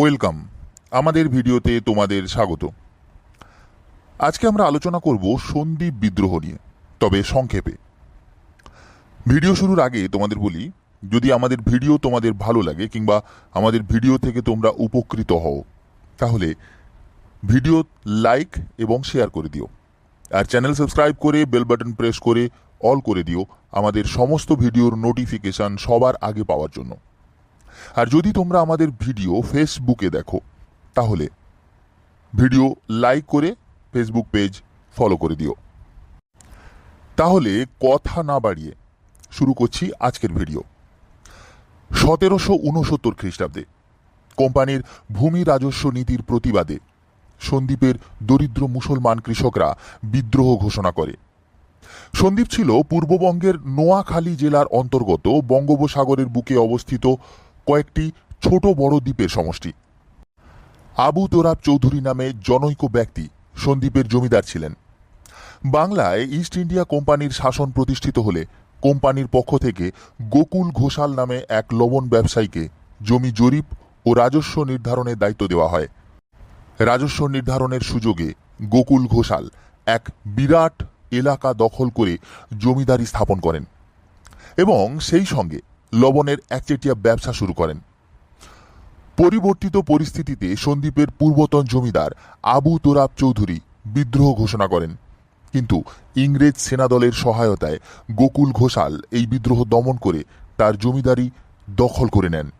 Welcome. আমাদের ভিডিওতে তোমাদের স্বাগত। আজকে আমরা আলোচনা করব সন্দীপ বিদ্রোহ নিয়ে, তবে সংক্ষেপে। ভিডিও শুরুর আগে তোমাদের বলি, যদি আমাদের ভিডিও তোমাদের ভালো লাগে কিংবা আমাদের ভিডিও থেকে তোমরা উপকৃত হও, তাহলে ভিডিও লাইক এবং শেয়ার করে দিও। আর চ্যানেল সাবস্ক্রাইব করে বেল বাটন প্রেস করে অল করে দিও আমাদের সমস্ত ভিডিওর নোটিফিকেশন সবার আগে পাওয়ার জন্য। আর যদি তোমরা আমাদের ভিডিও ফেসবুকে দেখো, তাহলে ভিডিও লাইক করে ফেসবুক পেজ ফলো করে দিও। তাহলে কথা না বাড়িয়ে শুরু করছি আজকের ভিডিও। সতেরোশো উনসত্তর খ্রিস্টাব্দে কোম্পানির ভূমি রাজস্ব নীতির প্রতিবাদে সন্দ্বীপের দরিদ্র মুসলমান কৃষকরা বিদ্রোহ ঘোষণা করে। সন্দীপ ছিল পূর্ববঙ্গের নোয়াখালী জেলার অন্তর্গত বঙ্গোপসাগরের বুকে অবস্থিত কয়েকটি ছোট বড় দ্বীপের সমষ্টি। আবু তোরাব চৌধুরী নামে জনৈক ব্যক্তি সন্দ্বীপের জমিদার ছিলেন। বাংলায় ইস্ট ইন্ডিয়া কোম্পানির শাসন প্রতিষ্ঠিত হলে কোম্পানির পক্ষ থেকে গোকুল ঘোষাল নামে এক লবণ ব্যবসায়ীকে জমি জরিপ ও রাজস্ব নির্ধারণের দায়িত্ব দেওয়া হয়। রাজস্ব নির্ধারণের সুযোগে গোকুল ঘোষাল এক বিরাট এলাকা দখল করে জমিদারি স্থাপন করেন এবং সেই সঙ্গে লবণের একচেটিয়া ব্যবসা শুরু করেন। পরিবর্তিত পরিস্থিতিতে সন্দ্বীপের পূর্বতন জমিদার আবু তোরাব চৌধুরী বিদ্রোহ ঘোষণা করেন। কিন্তু ইংরেজ সেনাদলের সহায়তায় গোকুল ঘোষাল এই বিদ্রোহ দমন করে তার জমিদারি দখল করে নেন।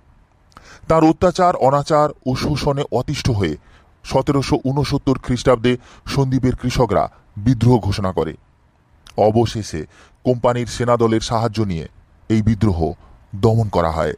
তার অত্যাচার, অনাচার ও শোষণে অতিষ্ঠ হয়ে সতেরোশো উনসত্তর খ্রিস্টাব্দে সন্দ্বীপের কৃষকরা বিদ্রোহ ঘোষণা করে। অবশেষে কোম্পানির সেনাদলের সাহায্য নিয়ে এই বিদ্রোহ দমন করা হয়।